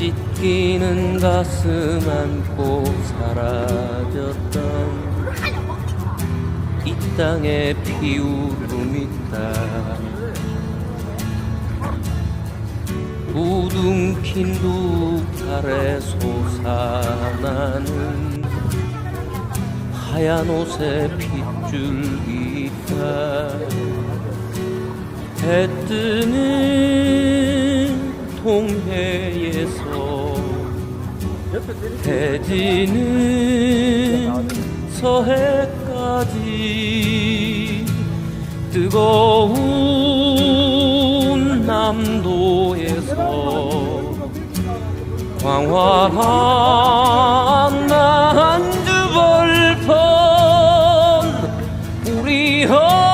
찢기는 가슴 안고 사라졌던 이 땅에 피우름 있다. 우둥킨 두 팔에 솟아나는 하얀 옷에 핏줄기 있다. 해 뜨는 동해에서 해지는 서해까지 뜨거운 남도에서 광활한 난주벌판 우리 어